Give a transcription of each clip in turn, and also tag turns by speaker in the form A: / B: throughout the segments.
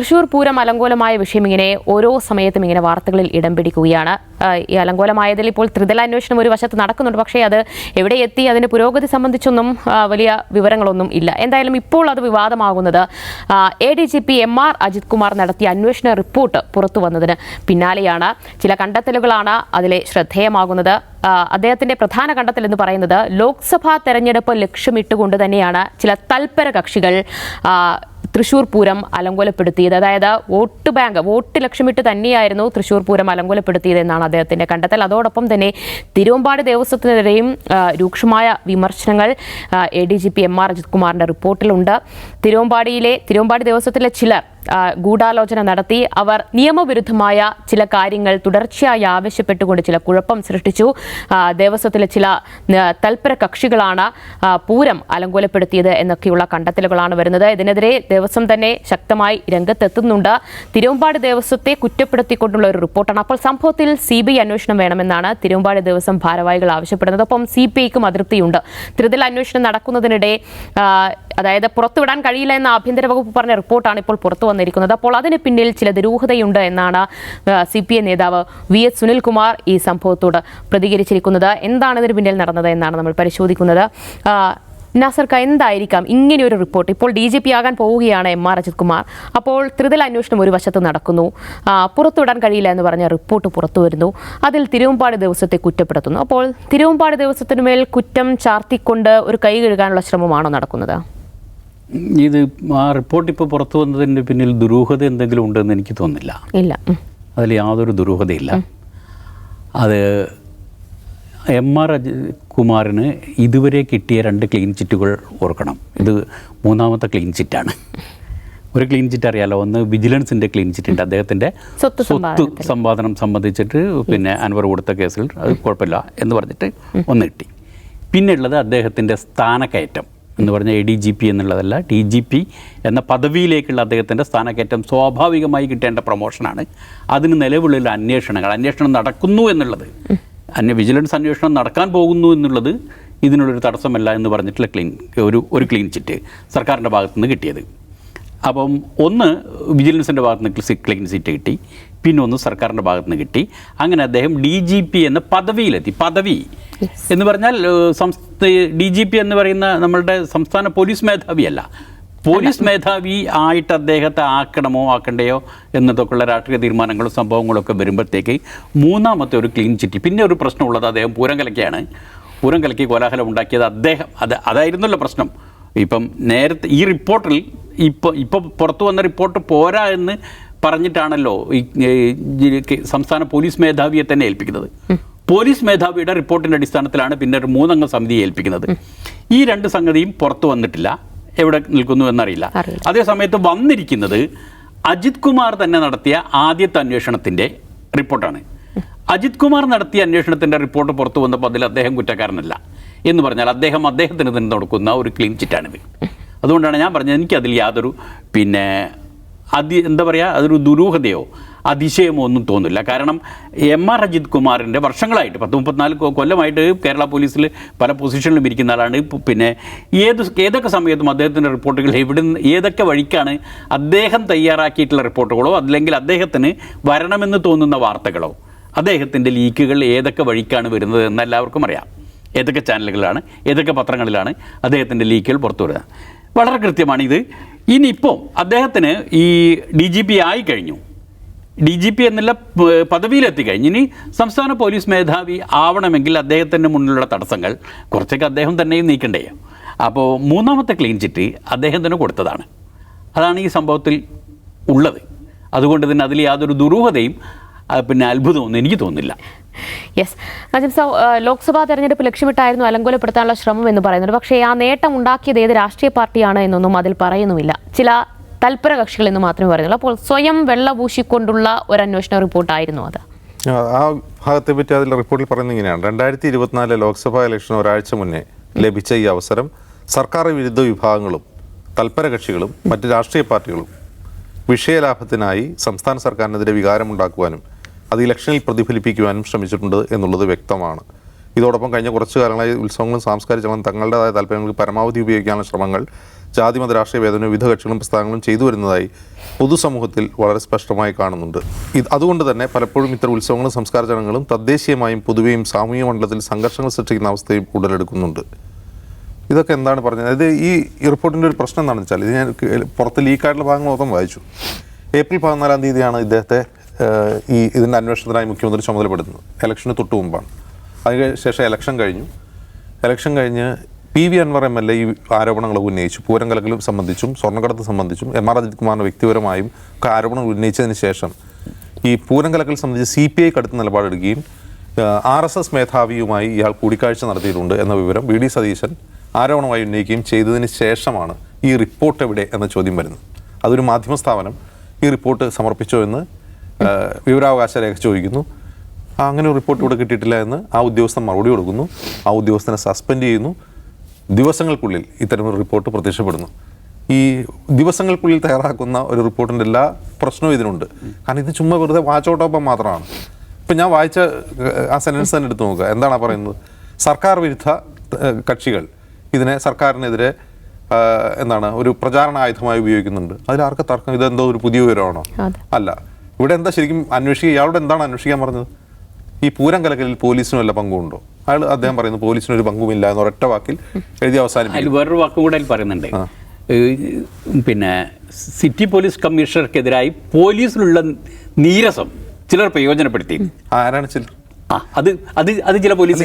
A: തൃശൂർ പൂരം അലങ്കോലമായ വിഷയം ഇങ്ങനെ ഓരോ സമയത്തും ഇങ്ങനെ വാർത്തകളിൽ ഇടം പിടിക്കുകയാണ്. ഈ അലങ്കോലമായതിൽ ഇപ്പോൾ ത്രിതല അന്വേഷണം ഒരു വശത്ത് നടക്കുന്നുണ്ട്. പക്ഷേ അത് എവിടെ എത്തി? അതിന്റെ പുരോഗതി സംബന്ധിച്ചൊന്നും വലിയ വിവരങ്ങളൊന്നും ഇല്ല. എന്തായാലും ഇപ്പോൾ അത് വിവാദമാകുന്നത് A D G P M R Ajith Kumar നടത്തിയ അന്വേഷണ റിപ്പോർട്ട് പുറത്തു വന്നതിന് പിന്നാലെയാണ് ചില കണ്ടെത്തലുകളാണ് അതിലെ ശ്രദ്ധേയമാകുന്നത്. അദ്ദേഹത്തിന്റെ പ്രധാന കണ്ടെത്തൽ എന്ന് പറയുന്നത് ലോക്സഭാ തെരഞ്ഞെടുപ്പ് ലക്ഷ്യമിട്ടുകൊണ്ട് തന്നെയാണ് ചില തൽപര കക്ഷികൾ തൃശൂർ പൂരം അലങ്കോലപ്പെടുത്തിയത്. അതായത് വോട്ട് ബാങ്ക് വോട്ട് ലക്ഷ്യമിട്ട് തന്നെയായിരുന്നു തൃശൂർ പൂരം അലങ്കോലപ്പെടുത്തിയത് എന്നാണ് അദ്ദേഹത്തിന്റെ കണ്ടെത്തൽ. അതോടൊപ്പം തന്നെ തിരുവമ്പാടി ദേവസ്വത്തിനെതിരെയും രൂക്ഷമായ വിമർശനങ്ങൾ A D G P M R Ajith കുമാറിന്റെ റിപ്പോർട്ടിലുണ്ട്. തിരുവമ്പാടിയിലെ തിരുവമ്പാടി ദേവസ്വത്തിലെ ചിലർ ഗൂഢാലോചന നടത്തി. അവർ നിയമവിരുദ്ധമായ ചില കാര്യങ്ങൾ തുടർച്ചയായി ആവശ്യപ്പെട്ടുകൊണ്ട് ചില കുഴപ്പം സൃഷ്ടിച്ചു. ദേവസ്വത്തിലെ ചില തൽപര കക്ഷികളാണ് പൂരം അലങ്കോലപ്പെടുത്തിയത് എന്നൊക്കെയുള്ള കണ്ടെത്തലുകളാണ് വരുന്നത്. ഇതിനെതിരെ ദേവസ്വം തന്നെ ശക്തമായി രംഗത്തെത്തുന്നുണ്ട്. തിരുവമ്പാടി ദേവസ്വത്തെ കുറ്റപ്പെടുത്തിക്കൊണ്ടുള്ള ഒരു റിപ്പോർട്ടാണ്. അപ്പോൾ സംഭവത്തിൽ സി ബി ഐ അന്വേഷണം വേണമെന്നാണ് തിരുവമ്പാടി ദേവസ്വം ഭാരവാഹികൾ ആവശ്യപ്പെടുന്നത്. ഒപ്പം സി പി ഐക്കും അതൃപ്തിയുണ്ട്. ത്രിതല അന്വേഷണം നടക്കുന്നതിനിടെ അതായത് പുറത്തുവിടാൻ കഴിയില്ല എന്ന ആഭ്യന്തര വകുപ്പ് പറഞ്ഞ റിപ്പോർട്ടാണ് ഇപ്പോൾ പുറത്തു വന്നിരിക്കുന്നത്. അപ്പോൾ അതിന് പിന്നിൽ ചില ദുരൂഹതയുണ്ട് എന്നാണ് സി പി ഐ നേതാവ് വി എസ് സുനിൽകുമാർ ഈ സംഭവത്തോട് പ്രതികരിച്ചിരിക്കുന്നത്. എന്താണ് ഇതിന് പിന്നിൽ നടന്നത് എന്നാണ് നമ്മൾ പരിശോധിക്കുന്നത്. നാസർക്ക എന്തായിരിക്കാം? ഇങ്ങനെയൊരു റിപ്പോർട്ട്. ഇപ്പോൾ ഡി ജി പി ആകാൻ പോവുകയാണ് എം ആർ അജിത് കുമാർ. അപ്പോൾ ത്രിതല അന്വേഷണം ഒരു വശത്ത് നടക്കുന്നു. പുറത്തുവിടാൻ കഴിയില്ല എന്ന് പറഞ്ഞ റിപ്പോർട്ട് പുറത്തു വരുന്നു. അതിൽ തിരുവമ്പാടി ദിവസത്തെ കുറ്റപ്പെടുത്തുന്നു. അപ്പോൾ തിരുവമ്പാടി ദിവസത്തിനുമേൽ കുറ്റം ചാർത്തിക്കൊണ്ട് ഒരു കൈ കഴുകാനുള്ള ശ്രമമാണോ നടക്കുന്നത്?
B: ഇത് ആ റിപ്പോർട്ട് ഇപ്പോൾ പുറത്തു വന്നതിന്റെ പിന്നിൽ ദുരൂഹത എന്തെങ്കിലും ഉണ്ടെന്ന് എനിക്ക് തോന്നുന്നില്ല.
A: ഇല്ല.
B: അതിൽ യാതൊരു ദുരൂഹതയില്ല. അത് എം ആർ കുമാറിന് ഇതുവരെ കിട്ടിയ രണ്ട് ക്ലീൻ ചിറ്റുകൾ ഓർക്കണം. ഇത് മൂന്നാമത്തെ ക്ലീൻ ചിറ്റാണ് ഒരു ക്ലീൻ ചിറ്റ് അറിയാലോ? ഒന്ന് വിജിലൻസിന്റെ ക്ലീൻ ചിറ്റ് ഉണ്ട്. അദ്ദേഹത്തിന്റെ
A: സ്വത്ത്
B: സ്വത്ത് സമ്പാദനം സംബന്ധിച്ചിട്ട് പിന്നെ അൻവർ കൊടുത്ത കേസിൽ അത് കുഴപ്പമില്ല എന്ന് പറഞ്ഞിട്ട് ഒന്ന് കിട്ടി. പിന്നെയുള്ളത് അദ്ദേഹത്തിന്റെ സ്ഥാനക്കയറ്റം. എന്ന് പറഞ്ഞാൽ എ ഡി ജി പി എന്നുള്ളതല്ല ഡി ജി പി എന്ന പദവിയിലേക്കുള്ള അദ്ദേഹത്തിന്റെ സ്ഥാനക്കയറ്റം സ്വാഭാവികമായി കിട്ടേണ്ട പ്രൊമോഷനാണ്. അതിന് നിലവിലുള്ള അന്വേഷണങ്ങൾ അന്വേഷണം നടക്കുന്നു എന്നുള്ളത് അന്യ വിജിലൻസ് അന്വേഷണം നടക്കാൻ പോകുന്നു എന്നുള്ളത് ഇതിനുള്ളൊരു തടസ്സമല്ല എന്ന് പറഞ്ഞിട്ടുള്ള ക്ലീൻ ഒരു ഒരു ക്ലീൻ ചിറ്റ് സർക്കാരിന്റെ ഭാഗത്തുനിന്ന് കിട്ടിയത്. അപ്പം ഒന്ന് വിജിലൻസിന്റെ ഭാഗത്ത് നിന്ന് ക്ലീൻ സീറ്റ് കിട്ടി. പിന്നെ ഒന്ന് സർക്കാരിന്റെ ഭാഗത്ത് നിന്ന് കിട്ടി. അങ്ങനെ അദ്ദേഹം ഡി ജി പി എന്ന പദവിയിലെത്തി. പദവി എന്ന് പറഞ്ഞാൽ സംസ്ഥ ഡി ജി പി എന്ന് പറയുന്ന നമ്മളുടെ സംസ്ഥാന പോലീസ് മേധാവിയല്ല. പോലീസ് മേധാവി ആയിട്ട് അദ്ദേഹത്തെ ആക്കണമോ ആക്കണ്ടയോ എന്നതൊക്കെയുള്ള രാഷ്ട്രീയ തീരുമാനങ്ങളും സംഭവങ്ങളും ഒക്കെ വരുമ്പോഴത്തേക്ക് മൂന്നാമത്തെ ഒരു ക്ലീൻ ചിറ്റി പിന്നെ ഒരു പ്രശ്നമുള്ളത് അദ്ദേഹം പൂരം കലക്കിയാണ് പൂരം കലക്കി കോലാഹലം ഉണ്ടാക്കിയത് അദ്ദേഹം. അത് അതായിരുന്നല്ലോ പ്രശ്നം. ഇപ്പം നേരത്തെ ഈ റിപ്പോർട്ടിൽ ഇപ്പോൾ ഇപ്പോൾ പുറത്തു വന്ന റിപ്പോർട്ട് പോരാ എന്ന് പറഞ്ഞിട്ടാണല്ലോ ഈ സംസ്ഥാന പോലീസ് മേധാവിയെ തന്നെ ഏൽപ്പിക്കുന്നത്. പോലീസ് മേധാവിയുടെ റിപ്പോർട്ടിന്റെ അടിസ്ഥാനത്തിലാണ് പിന്നെ ഒരു മൂന്നംഗ സമിതിയെ ഏൽപ്പിക്കുന്നത്. ഈ രണ്ട് സംഗതിയും പുറത്തു വന്നിട്ടില്ല. എവിടെ നിൽക്കുന്നു എന്നറിയില്ല.
A: അതേസമയത്ത്
B: അതേ സമയത്ത് വന്നിരിക്കുന്നത് അജിത് കുമാർ തന്നെ നടത്തിയ ആദ്യത്തെ അന്വേഷണത്തിന്റെ റിപ്പോർട്ടാണ്. അജിത് കുമാർ നടത്തിയ അന്വേഷണത്തിന്റെ റിപ്പോർട്ട് പുറത്തു വന്നപ്പോൾ അതിൽ അദ്ദേഹം കുറ്റക്കാരനല്ല. എന്ന് പറഞ്ഞാൽ അദ്ദേഹം അദ്ദേഹത്തിന് തന്നെ കൊടുക്കുന്ന ഒരു ക്ലീൻ ചിറ്റാണിത് അതുകൊണ്ടാണ് ഞാൻ പറഞ്ഞത് എനിക്കതിൽ യാതൊരു പിന്നെ അതി എന്താ പറയുക അതൊരു ദുരൂഹതയോ അതിശയമോ ഒന്നും തോന്നില്ല കാരണം എം ആർ അജിത് കുമാറിന്റെ വർഷങ്ങളായിട്ട് പത്ത് മുപ്പത്തിനാല് കൊല്ലമായിട്ട് കേരള പോലീസിൽ പല പൊസിഷനിലും ഇരിക്കുന്ന ആളാണ്. പിന്നെ ഏത് ഏതൊക്കെ സമയത്തും അദ്ദേഹത്തിന്റെ റിപ്പോർട്ടുകൾ എവിടെ ഏതൊക്കെ വഴിക്കാണ് അദ്ദേഹം തയ്യാറാക്കിയിട്ടുള്ള റിപ്പോർട്ടുകളോ അല്ലെങ്കിൽ അദ്ദേഹത്തിന് വരണമെന്ന് തോന്നുന്ന വാർത്തകളോ അദ്ദേഹത്തിന്റെ ലീക്കുകൾ ഏതൊക്കെ വഴിക്കാണ് വരുന്നത് എന്ന് എല്ലാവർക്കും അറിയാം. ഏതൊക്കെ ചാനലുകളിലാണ് ഏതൊക്കെ പത്രങ്ങളിലാണ് അദ്ദേഹത്തിന്റെ ലീക്കുകൾ പുറത്തു വരുന്നത് വളരെ കൃത്യമാണ് ഇത്. ഇനിയിപ്പോൾ അദ്ദേഹത്തിന് ഈ ഡി ജി പി ആയി കഴിഞ്ഞു. ഡി ജി പി എന്നുള്ള പ- പദവിയിലെത്തി കഴിഞ്ഞ് ഇനി സംസ്ഥാന പോലീസ് മേധാവി ആവണമെങ്കിൽ അദ്ദേഹത്തിന്റെ മുന്നിലുള്ള തടസ്സങ്ങൾ കുറച്ചൊക്കെ അദ്ദേഹം തന്നെയും നീക്കണ്ടേ. അപ്പോൾ മൂന്നാമത്തെ ക്ലീൻ ചിറ്റ് അദ്ദേഹം തന്നെ കൊടുത്തതാണ്. അതാണ് ഈ സംഭവത്തിൽ ഉള്ളത്. അതുകൊണ്ട് തന്നെ അതിൽ യാതൊരു ദുരൂഹതയും പിന്നെ അത്ഭുതമൊന്നും എനിക്ക് തോന്നുന്നില്ല.
A: യെസ് നജീബ് സൗ ലോക്സഭാ തെരഞ്ഞെടുപ്പ് ലക്ഷ്യമിട്ടായിരുന്നു അലങ്കോലപ്പെടുത്താനുള്ള ശ്രമം എന്ന് പറയുന്നത്. പക്ഷേ ആ നേട്ടം ഉണ്ടാക്കിയത് ഏത് രാഷ്ട്രീയ പാർട്ടിയാണ് എന്നൊന്നും അതിൽ പറയുന്നുമില്ല. ചില തൽപര കക്ഷികൾ എന്ന് മാത്രമേ പറയുന്നുള്ളൂ. അപ്പോൾ സ്വയം വെള്ളപൂശിക്കൊണ്ടുള്ള ഒരു അന്വേഷണ റിപ്പോർട്ടായിരുന്നു അത്.
C: ആ, ഭാഗത്തെ പറ്റി അതിൽ റിപ്പോർട്ടിൽ പറയുന്നത് ഇങ്ങനെയാണ്. രണ്ടായിരത്തി ഇരുപത്തിനാല് ലോക്സഭാ ഇലക്ഷൻ ഒരാഴ്ച മുന്നേ ലഭിച്ച ഈ അവസരം സർക്കാർ വിരുദ്ധ വിഭാഗങ്ങളും തൽപര കക്ഷികളും മറ്റ് രാഷ്ട്രീയ പാർട്ടികളും വിഷയലാഭത്തിനായി സംസ്ഥാന സർക്കാരിനെതിരെ വികാരമുണ്ടാക്കുവാനും അത് ഇലക്ഷനിൽ പ്രതിഫലിപ്പിക്കുവാനും ശ്രമിച്ചിട്ടുണ്ട് എന്നുള്ളത് വ്യക്തമാണ്. ഇതോടൊപ്പം കഴിഞ്ഞ കുറച്ച് കാലങ്ങളായി ഉത്സവങ്ങളും സാംസ്കാരിക ചടങ്ങും തങ്ങളുടേതായ താല്പര്യങ്ങൾക്ക് പരമാവധി ഉപയോഗിക്കാനുള്ള ശ്രമങ്ങൾ ജാതിമത രാഷ്ട്രീയ വേദനയും വിവിധ കക്ഷികളും പ്രസ്ഥാനങ്ങളും ചെയ്തു വരുന്നതായി പൊതുസമൂഹത്തിൽ വളരെ സ്പഷ്ടമായി കാണുന്നുണ്ട്. ഇത് അതുകൊണ്ട് തന്നെ പലപ്പോഴും ഇത്തരം ഉത്സവങ്ങളും സംസ്കാര ചടങ്ങുകളും തദ്ദേശീയമായും പൊതുവെയും സാമൂഹിക മണ്ഡലത്തിൽ സംഘർഷങ്ങൾ സൃഷ്ടിക്കുന്ന അവസ്ഥയും ഉടലെടുക്കുന്നുണ്ട്. ഇതൊക്കെ എന്താണ് പറഞ്ഞത്? അതായത് ഈ റിപ്പോർട്ടിന്റെ ഒരു പ്രശ്നം എന്താണെന്ന് വെച്ചാൽ ഇത് ഞാൻ പുറത്ത് ലീക്കായിട്ടുള്ള ഭാഗങ്ങൾ മൊത്തം വായിച്ചു. ഏപ്രിൽ പതിനാലാം തീയതിയാണ് ഇദ്ദേഹത്തെ ഈ ഇതിന്റെ അന്വേഷണത്തിനായി മുഖ്യമന്ത്രി ചുമതലപ്പെടുത്തുന്നത് ഇലക്ഷന് തൊട്ട് മുമ്പാണ്. അതിന് ശേഷം ഇലക്ഷൻ കഴിഞ്ഞു. ഇലക്ഷൻ കഴിഞ്ഞ് P V Anvar M L A ഈ ആരോപണങ്ങൾ ഉന്നയിച്ചു. പൂരം കലക്കലും സംബന്ധിച്ചും സ്വർണക്കടത്ത് സംബന്ധിച്ചും എം ആർ അജിത് കുമാറിന് വ്യക്തിപരമായും ഒക്കെ ആരോപണങ്ങൾ ഉന്നയിച്ചതിന് ശേഷം ഈ പൂരം സംബന്ധിച്ച് സി പി ഐ കടുത്ത നിലപാടെടുക്കുകയും ആർ എസ് എസ് മേധാവിയുമായി ഇയാൾ കൂടിക്കാഴ്ച നടത്തിയിട്ടുണ്ട് എന്ന വിവരം വി ഡി സതീശൻ ആരോപണമായി ഉന്നയിക്കുകയും ചെയ്തതിന് ശേഷമാണ് ഈ റിപ്പോർട്ട് എവിടെ എന്ന ചോദ്യം വരുന്നത്. അതൊരു മാധ്യമ സ്ഥാപനം ഈ റിപ്പോർട്ട് സമർപ്പിച്ചോ എന്ന് വിവരാവകാശ രേഖ ചോദിക്കുന്നു. അങ്ങനെ റിപ്പോർട്ട് ഇവിടെ കിട്ടിയിട്ടില്ല എന്ന് ആ ഉദ്യോഗസ്ഥൻ മറുപടി കൊടുക്കുന്നു. ആ ഉദ്യോഗസ്ഥനെ സസ്പെൻഡ് ചെയ്യുന്നു. ദിവസങ്ങൾക്കുള്ളിൽ ഇത്തരം ഒരു റിപ്പോർട്ട് പ്രത്യക്ഷപ്പെടുന്നു. ഈ ദിവസങ്ങൾക്കുള്ളിൽ തയ്യാറാക്കുന്ന ഒരു റിപ്പോർട്ടിന്റെ എല്ലാ പ്രശ്നവും ഇതിനുണ്ട്. കാരണം ഇത് ചുമ്മാ വെറുതെ വാച്ചോട്ടോപ്പം മാത്രമാണ്. ഇപ്പം ഞാൻ വായിച്ച ആ സെന്റൻസ് തന്നെ എടുത്ത് നോക്കുക. എന്താണ് പറയുന്നത്? സർക്കാർ വിരുദ്ധ കക്ഷികൾ ഇതിനെ സർക്കാരിനെതിരെ എന്താണ് ഒരു പ്രചാരണ ആയുധമായി ഉപയോഗിക്കുന്നുണ്ട്. അതിലാർക്ക് തർക്കം? ഇതെന്തോ ഒരു പുതിയ വിവരമാണോ? അല്ല. ഇവിടെ എന്താ ശരിക്കും അന്വേഷിക്കുക? ഇയാളോട് എന്താണ് അന്വേഷിക്കാൻ പറഞ്ഞത്? ഈ പൂരം കലക്കലിൽ പോലീസിനും വല്ല പങ്കുണ്ടോ? അയാൾ അദ്ദേഹം പറയുന്നു പോലീസിന് ഒരു പങ്കുമില്ല എന്ന് ഒരൊറ്റ വാക്കിൽ എഴുതി അവസാനിപ്പിക്കും
B: വേറൊരു വാക്കും കൂടെ പറയുന്നുണ്ട്. പിന്നെ സിറ്റി പോലീസ് കമ്മീഷണർക്കെതിരായി പോലീസിലുള്ള നീരസം ചിലർ പ്രയോജനപ്പെടുത്തി.
C: ആരാണ് ചിലർ?
B: അത് അത് അത് ചില
C: പോലീസ്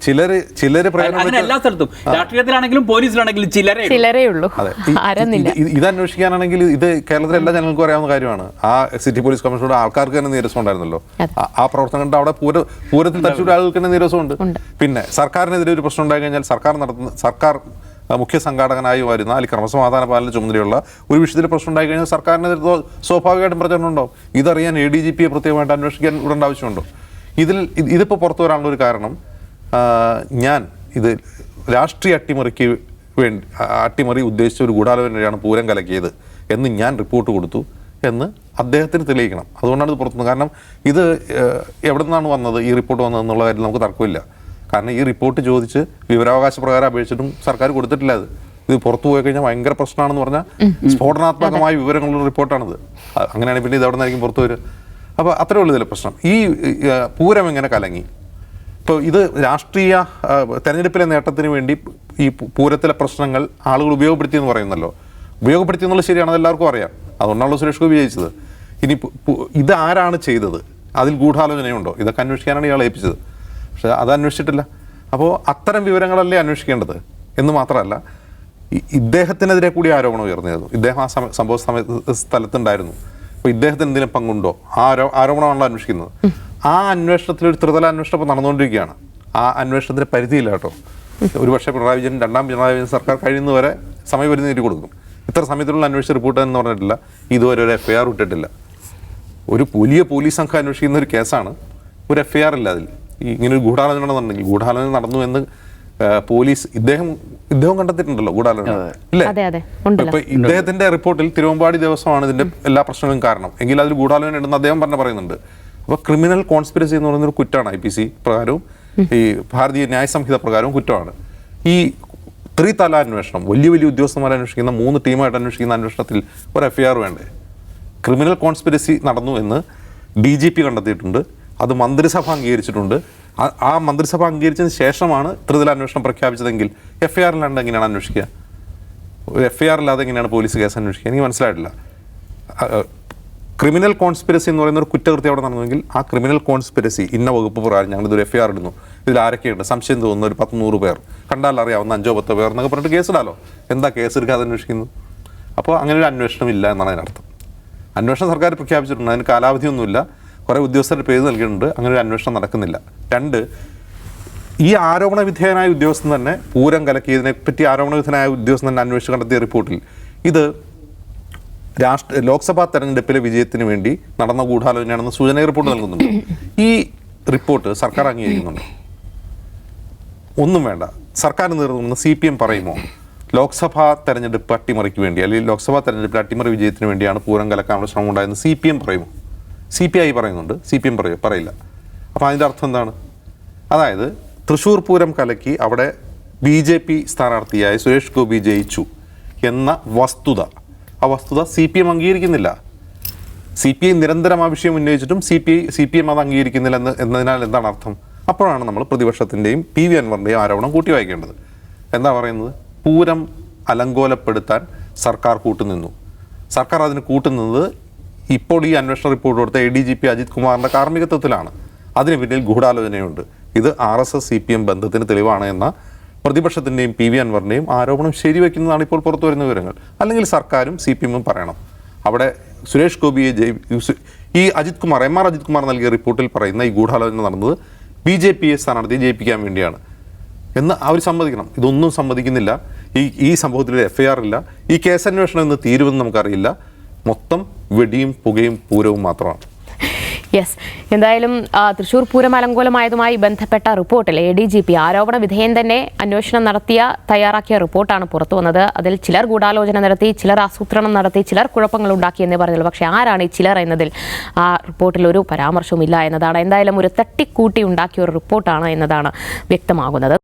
C: ചിലര് ചിലര്
B: അങ്ങനെ എല്ലാ സ്ഥലത്തും. രാഷ്ട്രീയത്തിലാണെങ്കിലും പോലീസിലാണെങ്കിലും ചിലരെ
A: ചിലരേ ഉള്ളൂ.
C: ഇത് അന്വേഷിക്കാനാണെങ്കിൽ ഇത് കേരളത്തിലെ എല്ലാ ജനങ്ങൾക്കും അറിയാവുന്ന കാര്യമാണ്. ആ സിറ്റി പോലീസ് കമ്മീഷനോട് ആൾക്കാർക്ക് തന്നെ നീരസം ഉണ്ടായിരുന്നല്ലോ. ആ- പ്രവർത്തനം കണ്ട് അവിടെ പൂര പൂരത്തിൽ തച്ചുകൂടി ആളുകൾക്ക് തന്നെ നീരസമുണ്ട്
A: ഉണ്ട്.
C: പിന്നെ സർക്കാരിനെതിരെ ഒരു പ്രശ്നം ഉണ്ടായി കഴിഞ്ഞാൽ സർക്കാർ നടത്തുന്ന സർക്കാർ മുഖ്യ സംഘാടകനായി വരുന്ന അല്ലെങ്കിൽ ക്രമസമാധാന പാലന ചുമതലയുള്ള ഒരു വിഷയത്തിൽ പ്രശ്നം ഉണ്ടായി കഴിഞ്ഞാൽ സർക്കാരിനെതിരെ സ്വ- സ്വാഭാവികമായിട്ടും പ്രചരണം ഉണ്ടാവും. ഇതറിയാൻ എ ഡി ജി പിയെ പ്രത്യേകമായിട്ട് അന്വേഷിക്കാൻ ഉടേണ്ട ആവശ്യമുണ്ടോ? ഇതിൽ ഇത് ഇതിപ്പോൾ പുറത്തു വരാനുള്ള ഒരു കാരണം ഞാൻ ഇത് രാഷ്ട്രീയ അട്ടിമറിക്ക് വേണ്ടി അട്ടിമറി ഉദ്ദേശിച്ച ഒരു ഗൂഢാലോചനയാണ് പൂരം കലക്കിയത് എന്ന് ഞാൻ റിപ്പോർട്ട് കൊടുത്തു എന്ന് അദ്ദേഹത്തിന് തെളിയിക്കണം. അതുകൊണ്ടാണ് ഇത് പുറത്തുനിന്ന് കാരണം ഇത് എവിടെ നിന്നാണ് വന്നത് ഈ റിപ്പോർട്ട് വന്നതെന്നുള്ള കാര്യം നമുക്ക് തർക്കമില്ല. കാരണം ഈ റിപ്പോർട്ട് ചോദിച്ച് വിവരാവകാശ പ്രകാരം അപേക്ഷിച്ചിട്ടും സർക്കാർ കൊടുത്തിട്ടില്ല അത്. ഇത് പുറത്തു പോയി കഴിഞ്ഞാൽ ഭയങ്കര പ്രശ്നമാണെന്ന് പറഞ്ഞാൽ സ്ഫോടനാത്മകമായ വിവരങ്ങളുള്ള റിപ്പോർട്ടാണിത്. അങ്ങനെയാണെങ്കിൽ പിന്നെ ഇത് എവിടെ നിന്നായിരിക്കും പുറത്തു വരിക? അപ്പോൾ അത്രേ ഉള്ളൂ ഇതിലെ പ്രശ്നം. ഈ പൂരം എങ്ങനെ കലങ്ങി? ഇപ്പോൾ ഇത് രാഷ്ട്രീയ തെരഞ്ഞെടുപ്പിലെ നേട്ടത്തിന് വേണ്ടി ഈ പൂരത്തിലെ പ്രശ്നങ്ങൾ ആളുകൾ ഉപയോഗപ്പെടുത്തി എന്ന് പറയുന്നല്ലോ. ഉപയോഗപ്പെടുത്തി എന്നുള്ളത് ശരിയാണ് അതെല്ലാവർക്കും അറിയാം. അതുകൊണ്ടാണല്ലോ സുരേഷ് ഗോപി ജയിച്ചത് ഇനി ഇത് ആരാണ് ചെയ്തത്? അതിൽ ഗൂഢാലോചനയുണ്ടോ? ഇതൊക്കെ അന്വേഷിക്കാനാണ് ഇയാൾ ഏൽപ്പിച്ചത്. പക്ഷേ അത് അന്വേഷിച്ചിട്ടില്ല. അപ്പോൾ അത്തരം വിവരങ്ങളല്ലേ അന്വേഷിക്കേണ്ടത്? എന്ന് മാത്രമല്ല ഇദ്ദേഹത്തിനെതിരെ കൂടി ആരോപണം ഉയർന്നിരുന്നു. ഇദ്ദേഹം ആ സംഭവ സമയ സ്ഥലത്തുണ്ടായിരുന്നു. അപ്പോൾ ഇദ്ദേഹത്തിന് എന്തെങ്കിലും പങ്കുണ്ടോ? ആ ആരോ ആരോപണമാണല്ലോ അന്വേഷിക്കുന്നത്. ആ അന്വേഷണത്തിൽ ഒരു ത്രിതല അന്വേഷണം ഇപ്പോൾ നടന്നുകൊണ്ടിരിക്കുകയാണ്. ആ അന്വേഷണത്തിന് പരിധിയില്ല കേട്ടോ. ഒരുപക്ഷെ പിണറായി വിജയൻ രണ്ടാം പിണറായി വിജയൻ സർക്കാർ കഴിയുന്നവരെ സമയപരിധി നീട്ടി കൊടുക്കും. ഇത്ര സമയത്തിലുള്ള അന്വേഷിച്ച റിപ്പോർട്ട് എന്ന് പറഞ്ഞിട്ടില്ല. ഇതുവരെ ഒരു എഫ് ഐ ആർ ഇട്ടിട്ടില്ല. ഒരു വലിയ പോലീസ് സംഘം അന്വേഷിക്കുന്ന ഒരു കേസാണ്. ഒരു എഫ് ഐ ആർ ഇല്ല അതിൽ. ഇങ്ങനെ ഒരു ഗൂഢാലോചന നടന്നിട്ടുണ്ടെങ്കിൽ ഗൂഢാലോചന നടന്നു എന്ന് പോലീസ് ഇദ്ദേഹം ഇദ്ദേഹം കണ്ടെത്തിയിട്ടുണ്ടല്ലോ ഗൂഢാലോചന. ഇല്ലേ?
A: അതെ അതെ. ഉണ്ടല്ലോ.
C: ഇപ്പൊ ഇദ്ദേഹത്തിന്റെ റിപ്പോർട്ടിൽ തിരുവമ്പാടി ദിവസമാണ് ഇതിന്റെ എല്ലാ പ്രശ്നങ്ങളും കാരണം. എങ്കിൽ അതിൽ ഗൂഢാലോചന ഉണ്ടെന്ന് അദ്ദേഹം പറഞ്ഞ പറയുന്നുണ്ട്. അപ്പൊ ക്രിമിനൽ കോൺസ്പിരസി എന്ന് പറയുന്ന ഒരു കുറ്റമാണ് ഐ പി സി പ്രകാരവും ഈ ഭാരതീയ ന്യായ സംഹിത പ്രകാരവും കുറ്റമാണ്. ഈ ത്രിതല അന്വേഷണം വലിയ വലിയ ഉദ്യോഗസ്ഥന്മാരെ അന്വേഷിക്കുന്ന മൂന്ന് ടീമായിട്ട് അന്വേഷിക്കുന്ന അന്വേഷണത്തിൽ ഒരു എഫ്ഐആർ ഐ ആർ വേണ്ടേ? ക്രിമിനൽ കോൺസ്പിരസി നടന്നു എന്ന് ഡി ജി പി കണ്ടെത്തിയിട്ടുണ്ട്. അത് മന്ത്രിസഭ അംഗീകരിച്ചിട്ടുണ്ട്. ആ- മന്ത്രിസഭ അംഗീകരിച്ചതിന് ശേഷമാണ് ത്രിതല അന്വേഷണം പ്രഖ്യാപിച്ചതെങ്കിൽ എഫ് ഐ ആറിലാണ്ട് എങ്ങനെയാണ് അന്വേഷിക്കുക? എഫ് ഐ ആർ ഇല്ലാതെ എങ്ങനെയാണ് പോലീസ് കേസ് അന്വേഷിക്കുക? എനിക്ക് മനസ്സിലായിട്ടില്ല. ക്രിമിനൽ കോൺസ്പിരസി എന്ന് പറയുന്ന ഒരു കുറ്റകൃത്യം അവിടെ നടന്നുവെങ്കിൽ ആ ക്രിമിനൽ കോൺസ്പിരസി ഇന്ന വകുപ്പ് പ്രകാരം ഞങ്ങൾ ഇതൊരു എഫ് ഐ ആർ ഇടുന്നു. ഇതിൽ ആരൊക്കെയുണ്ട്? സംശയം തോന്നുന്ന ഒരു പത്ത് നൂറ് പേർ. കണ്ടാൽ അറിയാവുന്ന അഞ്ചോ പത്തോ പേർ എന്നൊക്കെ പറഞ്ഞിട്ട് കേസ് ഇടാലോ? എന്താ കേസ് എടുക്കാതെ അന്വേഷിക്കുന്നു? അപ്പോൾ അങ്ങനെ ഒരു അന്വേഷണം ഇല്ല എന്നാണ് അതിനർത്ഥം. അന്വേഷണം സർക്കാർ പ്രഖ്യാപിച്ചിട്ടുണ്ട്. അതിന് കാലാവധിയൊന്നുമില്ല. കുറേ ഉദ്യോഗസ്ഥരുടെ പേര് നൽകിയിട്ടുണ്ട്. അങ്ങനെ ഒരു അന്വേഷണം നടക്കുന്നില്ല. രണ്ട് ഈ ആരോപണ വിധേയനായ ഉദ്യോഗസ്ഥൻ തന്നെ പൂരം കലക്കി ഇതിനെപ്പറ്റി ആരോപണ വിധേയനായ ഉദ്യോഗസ്ഥൻ തന്നെ അന്വേഷിച്ച് കണ്ടെത്തിയ റിപ്പോർട്ടിൽ. ഇത് രാഷ്ട്ര ലോക്സഭാ തെരഞ്ഞെടുപ്പിലെ വിജയത്തിന് വേണ്ടി നടന്ന ഗൂഢാലോചനയാണെന്ന് സൂചന റിപ്പോർട്ട് നൽകുന്നുണ്ട്. ഈ റിപ്പോർട്ട് സർക്കാർ അംഗീകരിക്കുന്നുണ്ട്. ഒന്നും വേണ്ട. സർക്കാർ നേതൃത്വം സി പി എം പറയുമോ? ലോക്സഭാ തെരഞ്ഞെടുപ്പ് അട്ടിമറിക്ക് വേണ്ടി അല്ലെങ്കിൽ ലോക്സഭാ തെരഞ്ഞെടുപ്പിൽ അട്ടിമറി വിജയത്തിന് വേണ്ടിയാണ് പൂരം കലക്കാനുള്ള ശ്രമം ഉണ്ടായെന്ന് സി പി എം പറയുമോ? സി പി ഐ പറയുന്നുണ്ട്. സി പി എം പറയും പറയില്ല. അപ്പോൾ അതിന്റെ അർത്ഥം എന്താണ്? അതായത് തൃശ്ശൂർ പൂരം കലക്കി അവിടെ ബി ജെ പി സ്ഥാനാർത്ഥിയായ സുരേഷ് ഗോപി ജയിച്ചു എന്ന വസ്തുത. ആ വസ്തുത സി പി എം അംഗീകരിക്കുന്നില്ല. സി പി ഐ നിരന്തരം ആ വിഷയം ഉന്നയിച്ചിട്ടും C P I C P M അത് അംഗീകരിക്കുന്നില്ല എന്ന് എന്നതിനാൽ എന്താണ് അർത്ഥം? അപ്പോഴാണ് നമ്മൾ പ്രതിപക്ഷത്തിന്റെയും പി വി അൻവറിന്റെയും ആരോപണം കൂട്ടി വായിക്കേണ്ടത് എന്താ പറയുന്നത്? പൂരം അലങ്കോലപ്പെടുത്താൻ സർക്കാർ കൂട്ടുനിന്നു. സർക്കാർ അതിന് കൂട്ടുനിന്നത് ഇപ്പോൾ ഈ അന്വേഷണ റിപ്പോർട്ട് കൊടുത്ത A D G P Ajith കുമാറിന്റെ കാർമ്മികത്വത്തിലാണ്. അതിന് പിന്നിൽ ഗൂഢാലോചനയുണ്ട്. ഇത് R S S C P M ബന്ധത്തിന് തെളിവാണ് എന്ന പ്രതിപക്ഷത്തിന്റെയും പി വി അൻവറിന്റെയും ആരോപണം ശരിവെക്കുന്നതാണ് ഇപ്പോൾ പുറത്തു വരുന്ന വിവരങ്ങൾ. അല്ലെങ്കിൽ സർക്കാരും സി പി എമ്മും പറയണം. അവിടെ സുരേഷ് ഗോപിയെ ജയ് ഈ അജിത് കുമാർ എം ആർ അജിത് കുമാർ നൽകിയ റിപ്പോർട്ടിൽ പറയുന്ന ഈ ഗൂഢാലോചന നടന്നത് ബി ജെ പി സ്ഥാനാർത്ഥിയെ ജയിപ്പിക്കാൻ വേണ്ടിയാണ്. എന്ന് അവർ സമ്മതിക്കണം. ഇതൊന്നും സമ്മതിക്കുന്നില്ല. ഈ ഈ സംഭവത്തിൽ എഫ് ഐ ആർ ഇല്ല. ഈ കേസന്വേഷണം എന്ന് തീരുമെന്ന് നമുക്കറിയില്ല. മൊത്തം വെടിയും പുകയും പൂരവും മാത്രമാണ്.
A: യെസ് എന്തായാലും തൃശൂർ പൂരം അലങ്കോലമായതുമായി ബന്ധപ്പെട്ട റിപ്പോർട്ടിൽ എ ഡി ജി പി ആരോപണ വിധേയൻ തന്നെ അന്വേഷണം നടത്തിയ തയ്യാറാക്കിയ റിപ്പോർട്ടാണ് പുറത്തു വന്നത്. അതിൽ ചിലർ ഗൂഢാലോചന നടത്തി ചിലർ ആസൂത്രണം നടത്തി ചിലർ കുഴപ്പങ്ങൾ ഉണ്ടാക്കി എന്നേ പറഞ്ഞത് പക്ഷേ ആരാണ് ഈ ചിലർ എന്നതിൽ ആ റിപ്പോർട്ടിൽ ഒരു പരാമർശവും ഇല്ല എന്നതാണ്. എന്തായാലും ഒരു തട്ടിക്കൂട്ടി ഉണ്ടാക്കിയ ഒരു റിപ്പോർട്ടാണ് എന്നതാണ് വ്യക്തമാകുന്നത്.